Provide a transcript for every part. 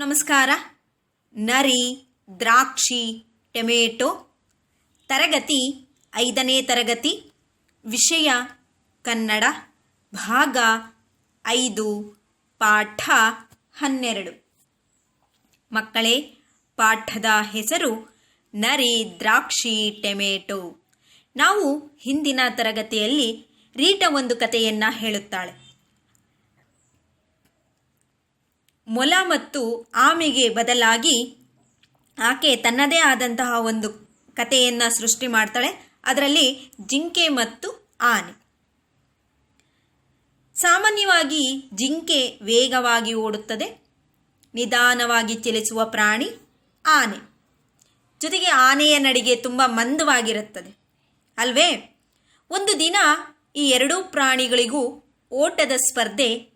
ನಮಸ್ಕಾರ. ನರಿ, ದ್ರಾಕ್ಷಿ, ಟೊಮೆಟೊ. ತರಗತಿ ಐದನೇ ತರಗತಿ. ವಿಷಯ ಕನ್ನಡ. ಭಾಗ ಐದು, ಪಾಠ ಹನ್ನೆರಡು. ಮಕ್ಕಳೇ, ಪಾಠದ ಹೆಸರು ನರಿ, ದ್ರಾಕ್ಷಿ, ಟೆಮೆಟೊ. ನಾವು ಹಿಂದಿನ ತರಗತಿಯಲ್ಲಿ ರೀಟ ಒಂದು ಕಥೆಯನ್ನು ಹೇಳುತ್ತಾಳೆ. ಮೊಲ ಮತ್ತು ಆಮೆಗೆ ಬದಲಾಗಿ ಆಕೆ ತನ್ನದೇ ಆದಂತಹ ಒಂದು ಕಥೆಯನ್ನು ಸೃಷ್ಟಿ ಮಾಡ್ತಾಳೆ. ಅದರಲ್ಲಿ ಜಿಂಕೆ ಮತ್ತು ಆನೆ. ಸಾಮಾನ್ಯವಾಗಿ ಜಿಂಕೆ ವೇಗವಾಗಿ ಓಡುತ್ತದೆ. ನಿಧಾನವಾಗಿ ಚಲಿಸುವ ಪ್ರಾಣಿ ಆನೆ. ಜೊತೆಗೆ ಆನೆಯ ನಡಿಗೆ ತುಂಬ ಮಂದವಾಗಿರುತ್ತದೆ. ಅಲ್ವೇ? ಒಂದು ದಿನ ಈ ಎರಡೂ ಪ್ರಾಣಿಗಳಿಗೂ ಓಟದ ಸ್ಪರ್ಧೆ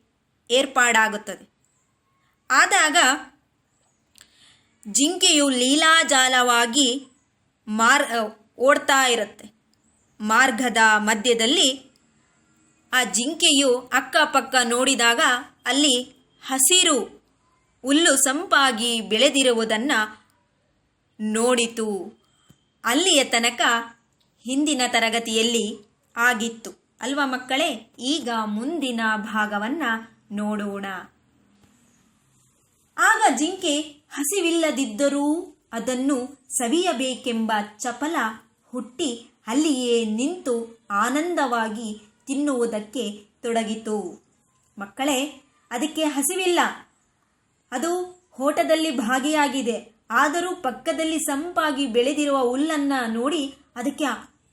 ಏರ್ಪಾಡಾಗುತ್ತದೆ. ಆದಾಗ ಜಿಂಕೆಯು ಲೀಲಾಜಾಲವಾಗಿ ಮಾರ್ ಓಡ್ತಾ ಇರುತ್ತೆ. ಮಾರ್ಗದ ಮಧ್ಯದಲ್ಲಿ ಆ ಜಿಂಕೆಯು ಅಕ್ಕಪಕ್ಕ ನೋಡಿದಾಗ ಅಲ್ಲಿ ಹಸಿರು ಹುಲ್ಲು ಸಂಪಾಗಿ ಬೆಳೆದಿರುವುದನ್ನು ನೋಡಿತು. ಅಲ್ಲಿಯ ತನಕ ಹಿಂದಿನ ತರಗತಿಯಲ್ಲಿ ಆಗಿತ್ತು. ಅಲ್ವಾ ಮಕ್ಕಳೇ? ಈಗ ಮುಂದಿನ ಭಾಗವನ್ನು ನೋಡೋಣ. ಆಗ ಜಿಂಕೆ ಹಸಿವಿಲ್ಲದಿದ್ದರೂ ಅದನ್ನು ಸವಿಯಬೇಕೆಂಬ ಚಪಲ ಹುಟ್ಟಿ ಅಲ್ಲಿಯೇ ನಿಂತು ಆನಂದವಾಗಿ ತಿನ್ನುವುದಕ್ಕೆ ತೊಡಗಿತು. ಮಕ್ಕಳೇ, ಅದಕ್ಕೆ ಹಸಿವಿಲ್ಲ. ಅದು ಹೋಟದಲ್ಲಿ ಭಾಗಿಯಾಗಿದೆ. ಆದರೂ ಪಕ್ಕದಲ್ಲಿ ಸಂಪಾಗಿ ಬೆಳೆದಿರುವ ಹುಲ್ಲನ್ನು ನೋಡಿ ಅದಕ್ಕೆ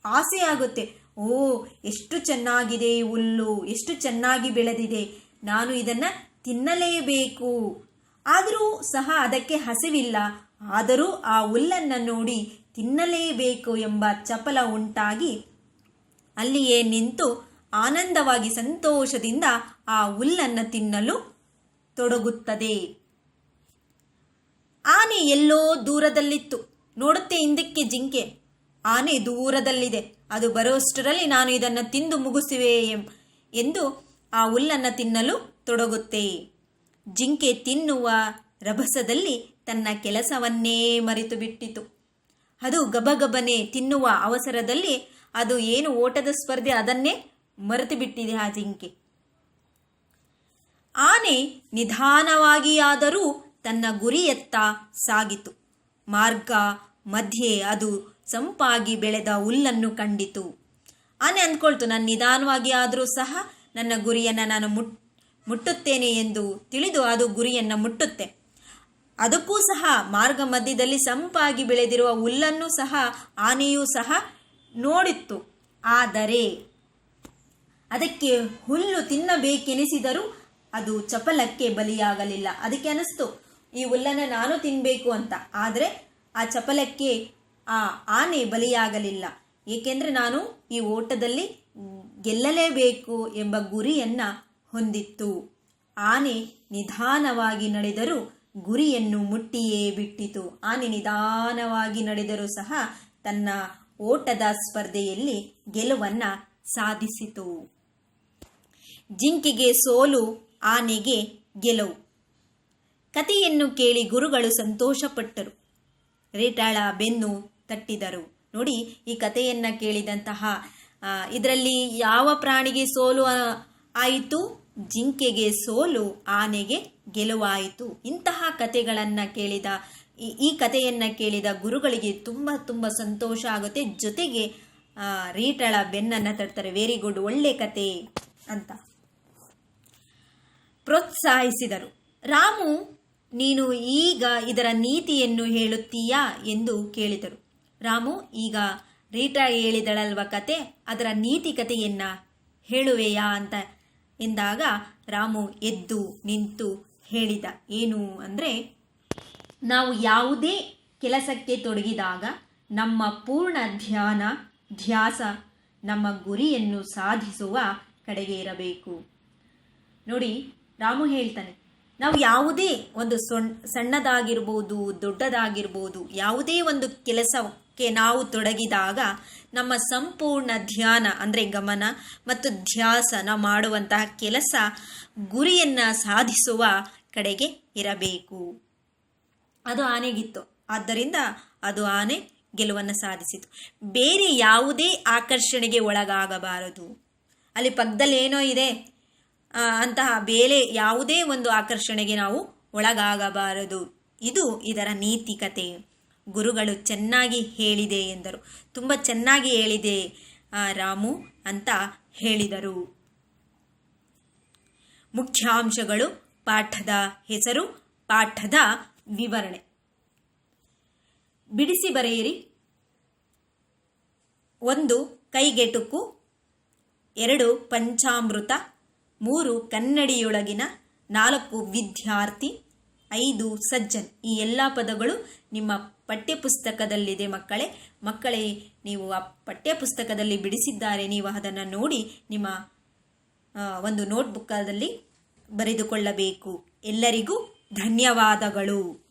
ಆಸೆಯಾಗುತ್ತೆ ಓ, ಎಷ್ಟು ಚೆನ್ನಾಗಿದೆ ಈ ಹುಲ್ಲು, ಎಷ್ಟು ಚೆನ್ನಾಗಿ ಬೆಳೆದಿದೆ. ನಾನು ಇದನ್ನು ತಿನ್ನಲೇಬೇಕು. ಆದರೂ ಸಹ ಅದಕ್ಕೆ ಹಸಿವಿಲ್ಲ. ಆದರೂ ಆ ಹುಲ್ಲನ್ನು ನೋಡಿ ತಿನ್ನಲೇಬೇಕು ಎಂಬ ಚಪಲ ಉಂಟಾಗಿ ಅಲ್ಲಿಯೇ ನಿಂತು ಆನಂದವಾಗಿ ಸಂತೋಷದಿಂದ ಆ ಹುಲ್ಲನ್ನು ತಿನ್ನಲು ತೊಡಗುತ್ತದೆ. ಆನೆ ಎಲ್ಲೋ ದೂರದಲ್ಲಿತ್ತು. ನೋಡುತ್ತೆ ಹಿಂದಕ್ಕೆ ಜಿಂಕೆ. ಆನೆ ದೂರದಲ್ಲಿದೆ. ಅದು ಬರೋಷ್ಟರಲ್ಲಿ ನಾನು ಇದನ್ನು ತಿಂದು ಮುಗಿಸುವೆ ಎಂದು ಆ ಹುಲ್ಲನ್ನು ತಿನ್ನಲು ತೊಡಗುತ್ತೆ. ಜಿಂಕೆ ತಿನ್ನುವ ರಭಸದಲ್ಲಿ ತನ್ನ ಕೆಲಸವನ್ನೇ ಮರೆತು ಬಿಟ್ಟಿತು ಅದು ಗಬಗಬನೆ ತಿನ್ನುವ ಅವಸರದಲ್ಲಿ ಅದು ಏನು ಓಟದ ಸ್ಪರ್ಧೆ ಅದನ್ನೇ ಮರೆತು ಬಿಟ್ಟಿದೆ ಆ ಜಿಂಕೆ. ಆನೆ ನಿಧಾನವಾಗಿಯಾದರೂ ತನ್ನ ಗುರಿಯತ್ತ ಸಾಗಿತು. ಮಾರ್ಗ ಮಧ್ಯೆ ಅದು ಸಂಪಾಗಿ ಬೆಳೆದ ಹುಲ್ಲನ್ನು ಕಂಡಿತು. ಆನೆ ಅಂದ್ಕೊಳ್ತು, ನಾನು ನಿಧಾನವಾಗಿ ಆದರೂ ಸಹ ನನ್ನ ಗುರಿಯನ್ನು ನಾನು ಮುಟ್ ಮುಟ್ಟುತ್ತೇನೆ ಎಂದು ತಿಳಿದು ಅದು ಗುರಿಯನ್ನು ಮುಟ್ಟುತ್ತೆ. ಅದಕ್ಕೂ ಸಹ ಮಾರ್ಗ ಮಧ್ಯದಲ್ಲಿ ಸಂಪಾಗಿ ಬೆಳೆದಿರುವ ಹುಲ್ಲನ್ನು ಸಹ, ಆನೆಯೂ ಸಹ ನೋಡಿತ್ತು. ಆದರೆ ಅದಕ್ಕೆ ಹುಲ್ಲು ತಿನ್ನಬೇಕೆನಿಸಿದರೂ ಅದು ಚಪಲಕ್ಕೆ ಬಲಿಯಾಗಲಿಲ್ಲ. ಅದಕ್ಕೆ ಅನಿಸ್ತು, ಈ ಹುಲ್ಲನ್ನು ನಾನು ತಿನ್ನಬೇಕು ಅಂತ. ಆದರೆ ಆ ಚಪಲಕ್ಕೆ ಆ ಆನೆ ಬಲಿಯಾಗಲಿಲ್ಲ. ಏಕೆಂದರೆ ನಾನು ಈ ಓಟದಲ್ಲಿ ಗೆಲ್ಲಲೇಬೇಕು ಎಂಬ ಗುರಿಯನ್ನು ಹೊಂದಿತ್ತು. ಆನೆ ನಿಧಾನವಾಗಿ ನಡೆದರೂ ಗುರಿಯನ್ನು ಮುಟ್ಟಿಯೇ ಬಿಟ್ಟಿತು. ಆನೆ ನಿಧಾನವಾಗಿ ನಡೆದರೂ ಸಹ ತನ್ನ ಓಟದ ಸ್ಪರ್ಧೆಯಲ್ಲಿ ಗೆಲುವನ್ನು ಸಾಧಿಸಿತು. ಜಿಂಕೆಗೆ ಸೋಲು, ಆನೆಗೆ ಗೆಲುವು. ಕಥೆಯನ್ನು ಕೇಳಿ ಗುರುಗಳು ಸಂತೋಷಪಟ್ಟರು. ರೇಟಾಳ ಬೆನ್ನು ತಟ್ಟಿದರು. ನೋಡಿ, ಈ ಕಥೆಯನ್ನು ಕೇಳಿದಂತಹ ಇದರಲ್ಲಿ ಯಾವ ಪ್ರಾಣಿಗೆ ಸೋಲು ಆಯಿತು? ಜಿಂಕೆಗೆ ಸೋಲು ಆನೆಗೆ ಗೆಲುವಾಯಿತು. ಇಂತಹ ಕಥೆಗಳನ್ನು ಕೇಳಿದ, ಈ ಕಥೆಯನ್ನು ಕೇಳಿದ ಗುರುಗಳಿಗೆ ತುಂಬ ತುಂಬ ಸಂತೋಷ ಆಗುತ್ತೆ. ಜೊತೆಗೆ ರೀಟಳ ಬೆನ್ನನ್ನು ತಡ್ತಾರೆ ವೆರಿ ಗುಡ್ ಒಳ್ಳೆ ಕತೆ ಅಂತ. ಪ್ರೋತ್ಸಾಹಿಸಿದರು. ರಾಮು, ನೀನು ಈಗ ಇದರ ನೀತಿಯನ್ನು ಹೇಳುತ್ತೀಯಾ? ಎಂದು ಕೇಳಿದರು. ರಾಮು, ಈಗ ರೀಟಾ ಹೇಳಿದಳಲ್ವ ಕತೆ ಅದರ ನೀತಿ ಕಥೆಯನ್ನ ಹೇಳುವೆಯಾ? ಅಂತ ಎಂದಾಗ ರಾಮು ಎದ್ದು ನಿಂತು ಹೇಳಿದ, ಏನು ಅಂದರೆ, ನಾವು ಯಾವುದೇ ಕೆಲಸಕ್ಕೆ ತೊಡಗಿದಾಗ ನಮ್ಮ ಪೂರ್ಣ ಧ್ಯಾನ, ಧ್ಯಾಸ ನಮ್ಮ ಗುರಿಯನ್ನು ಸಾಧಿಸುವ ಕಡೆಗೆ ಇರಬೇಕು. ನೋಡಿ, ರಾಮು ಹೇಳ್ತಾನೆ, ನಾವು ಯಾವುದೇ ಒಂದು ಸೊಣ್, ಸಣ್ಣದಾಗಿರ್ಬೋದು, ದೊಡ್ಡದಾಗಿರ್ಬೋದು, ಯಾವುದೇ ಒಂದು ಕೆಲಸಕ್ಕೆ ನಾವು ತೊಡಗಿದಾಗ ನಮ್ಮ ಸಂಪೂರ್ಣ ಧ್ಯಾನ ಅಂದರೆ ಗಮನ ಮತ್ತು ಧ್ಯಾಸನ ಮಾಡುವಂತಹ ಕೆಲಸ ಗುರಿಯನ್ನು ಸಾಧಿಸುವ ಕಡೆಗೆ ಇರಬೇಕು. ಅದು ಆನೆಗಿತ್ತು. ಆದ್ದರಿಂದ ಅದು ಆನೆ ಗೆಲುವನ್ನು ಸಾಧಿಸಿತು. ಬೇರೆ ಯಾವುದೇ ಆಕರ್ಷಣೆಗೆ ಒಳಗಾಗಬಾರದು. ಅಲ್ಲಿ ಪಕ್ಕದಲ್ಲಿ ಏನೋ ಇದೆ. ಅಂತಹ ಬೇರೆ ಯಾವುದೇ ಒಂದು ಆಕರ್ಷಣೆಗೆ ನಾವು ಒಳಗಾಗಬಾರದು. ಇದು ಇದರ ನೀತಿಕತೆ. ಗುರುಗಳು ಚೆನ್ನಾಗಿ ಹೇಳಿದೆ ಎಂದರು. ತುಂಬ ಚೆನ್ನಾಗಿ ಹೇಳಿದೆ ರಾಮು ಅಂತ ಹೇಳಿದರು. ಮುಖ್ಯಾಂಶಗಳು, ಪಾಠದ ಹೆಸರು, ಪಾಠದ ವಿವರಣೆ. ಬಿಡಿಸಿ ಬರೆಯಿರಿ. ಒಂದು ಕೈಗೆಟುಕು, ಎರಡು ಪಂಚಾಮೃತ, ಮೂರು ಕನ್ನಡಿಯೊಳಗಿನ, ನಾಲ್ಕು ವಿದ್ಯಾರ್ಥಿ ಐದು ಸಜ್ಜನ್. ಈ ಎಲ್ಲ ಪದಗಳು ನಿಮ್ಮ ಪಠ್ಯಪುಸ್ತಕದಲ್ಲಿದೆ ಮಕ್ಕಳೇ. ಮಕ್ಕಳೇ, ನೀವು ಆ ಪಠ್ಯಪುಸ್ತಕದಲ್ಲಿ ಬಿಡಿಸಿದ್ದಾರೆ. ನೀವು ಅದನ್ನು ನೋಡಿ ನಿಮ್ಮ ಒಂದು ನೋಟ್ಬುಕ್ಕಲ್ಲಿ ಬರೆದುಕೊಳ್ಳಬೇಕು. ಎಲ್ಲರಿಗೂ ಧನ್ಯವಾದಗಳು.